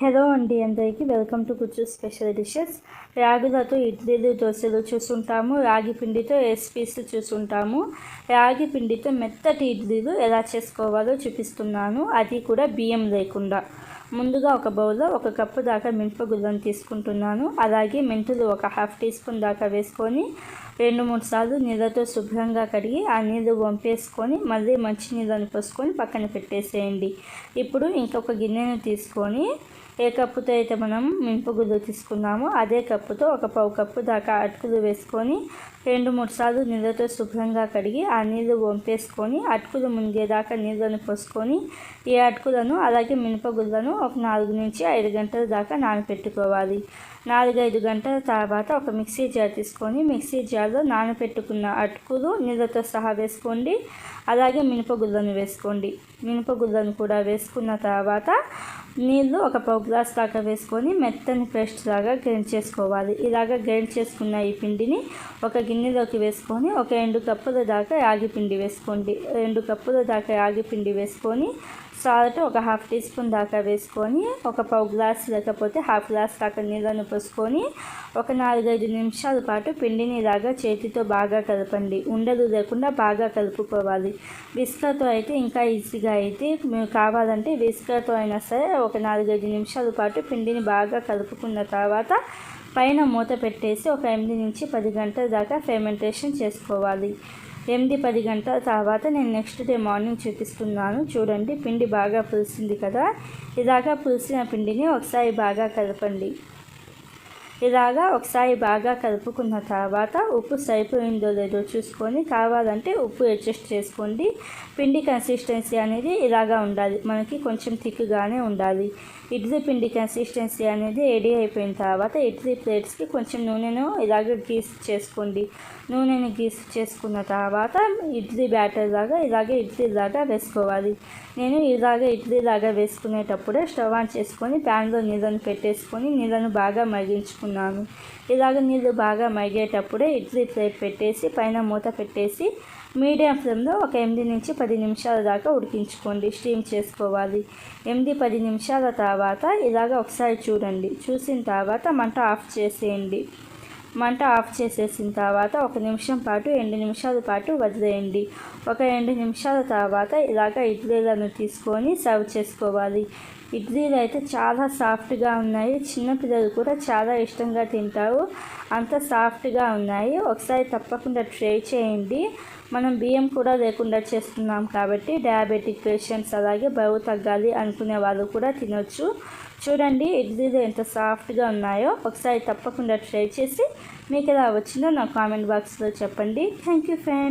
Hello అండి అందరికీ. Welcome to కుచ్చు స్పెషల్ డిషెస్ రాగులతో ఇడ్లీలు దోశలు చూసుంటాము. రాగి పిండితో రెసిపీస్ చూసుంటాము. రాగి పిండితో మెత్తటి ఇడ్లీలు ఎలా చేసుకోవాలో చూపిస్తున్నాను. అది కూడా బియ్యం లేకుండా. ముందుగా ఒక బౌల్లో ఒక కప్పు దాకా మినపగుళ్ళను తీసుకుంటున్నాను. అలాగే మెంతులు ఒక హాఫ్ టీ స్పూన్ దాకా వేసుకొని రెండు మూడు సార్లు నీళ్ళతో శుభ్రంగా కడిగి ఆ నీళ్ళు వంపేసుకొని మళ్ళీ మంచి నీళ్ళని పోసుకొని పక్కన పెట్టేసేయండి. ఇప్పుడు ఇంకొక గిన్నెను తీసుకొని ఏ కప్పుతో అయితే మనం మినపగుళ్ళు తీసుకున్నామో అదే కప్పుతో ఒక పావు కప్పు దాకా అటుకులు వేసుకొని రెండు మూడు సార్లు నీళ్ళతో శుభ్రంగా కడిగి ఆ నీళ్ళు వంపేసుకొని అటుకులు ముందేదాకా నీళ్ళను పోసుకొని ఈ అటుకులను అలాగే మినపగుళ్ళను ఒక నాలుగు నుంచి ఐదు గంటల దాకా నానపెట్టుకోవాలి. నాలుగైదు గంటల తర్వాత ఒక మిక్సీ జార్ తీసుకొని మిక్సీ జార్లో నానపెట్టుకున్న అటుకులు నీళ్ళతో సహా వేసుకోండి. అలాగే మినపగుళ్ళను వేసుకోండి. మినపగుళ్ళను కూడా వేసుకున్న తర్వాత నీళ్ళు ఒక పావు గ్లాస్ దాకా వేసుకొని మెత్తని పేస్ట్ లాగా గ్రైండ్ చేసుకోవాలి. ఇలాగ గ్రైండ్ చేసుకున్న ఈ పిండిని ఒక గిన్నెలోకి వేసుకొని ఒక రెండు కప్పుల దాకా రాగి పిండి వేసుకోండి. రెండు కప్పుల దాకా రాగి పిండి వేసుకొని సాల్ట్ ఒక హాఫ్ టీ స్పూన్ దాకా వేసుకొని ఒక పావు గ్లాస్ లేకపోతే హాఫ్ గ్లాస్ దాకా నీళ్ళను పోసుకొని ఒక నాలుగైదు నిమిషాల పాటు పిండిని ఇలాగా చేతితో బాగా కలపండి. ఉండలు లేకుండా బాగా కలుపుకోవాలి. విస్కర్తో అయితే ఇంకా ఈజీగా అయితే మేము కావాలంటే విస్కర్తో అయినా సరే ఒక నాలుగైదు నిమిషాల పాటు పిండిని బాగా కలుపుకున్న తర్వాత పైన మూత పెట్టేసి ఒక ఎనిమిది నుంచి పది గంటల దాకా ఫెర్మెంటేషన్ చేసుకోవాలి. ఎనిమిది పది గంటల తర్వాత నేను నెక్స్ట్ డే మార్నింగ్ చూపిస్తున్నాను. చూడండి పిండి బాగా పులిసింది కదా. ఇలాగా పులిసిన పిండిని ఒకసారి బాగా కలపండి. ఇలాగా ఒకసారి బాగా కలుపుకున్న తర్వాత ఉప్పు సరిపోయిందో లేదో చూసుకొని కావాలంటే ఉప్పు అడ్జస్ట్ చేసుకోండి. పిండి కన్సిస్టెన్సీ అనేది ఇలాగా ఉండాలి. మనకి కొంచెం థిక్గానే ఉండాలి. ఇడ్లీ పిండి కన్సిస్టెన్సీ అనేది రెడీ అయిపోయిన తర్వాత ఇడ్లీ ప్లేట్స్కి కొంచెం నూనెను ఇలాగ గీస్ చేసుకోండి. నూనెని గీస్ చేసుకున్న తర్వాత ఇడ్లీ బ్యాటర్ లాగా ఇలాగే ఇడ్లీ లాగా వేసుకోవాలి. నేను ఇలాగ ఇడ్లీ లాగా వేసుకునేటప్పుడే స్టవ్ ఆన్ చేసుకొని ప్యాన్లో నీళ్ళను పెట్టేసుకొని నీళ్ళను బాగా మరిగించుకున్నాను ఇలాగ నీళ్ళు బాగా మరిగేటప్పుడే ఇడ్లీ ప్లేట్ పెట్టేసి పైన మూత పెట్టేసి మీడియం ఫ్లేమ్లో ఒక ఎనిమిది నుంచి పది నిమిషాల దాకా ఉడికించుకోండి. స్టీమ్ చేసుకోవాలి. ఎనిమిది పది నిమిషాల తర్వాత ఇలాగ ఒకసారి చూడండి. చూసిన తర్వాత మంట ఆఫ్ చేసేయండి. మంట ఆఫ్ చేసేసిన తర్వాత ఒక నిమిషం పాటు రెండు నిమిషాల పాటు వదిలేయండి. ఒక రెండు నిమిషాల తర్వాత ఇలాగ ఇడ్లీలను తీసుకొని సర్వ్ చేసుకోవాలి. ఇడ్లీలు అయితే చాలా సాఫ్ట్గా ఉన్నాయి. చిన్నపిల్లలు కూడా చాలా ఇష్టంగా తింటారు. అంత సాఫ్ట్గా ఉన్నాయి. ఒకసారి తప్పకుండా ట్రై చేయండి. మనం బియ్యం కూడా లేకుండా చేస్తున్నాం కాబట్టి డయాబెటిక్ పేషెంట్స్ అలాగే బరువు తగ్గాలి అనుకునే వాళ్ళు కూడా తినొచ్చు. చూడండి ఇడ్లీలు ఎంత సాఫ్ట్గా ఉన్నాయో. ఒకసారి తప్పకుండా ట్రై చేసి మీకు ఎలా వచ్చిందో నా కామెంట్ బాక్స్లో చెప్పండి. Thank you friend.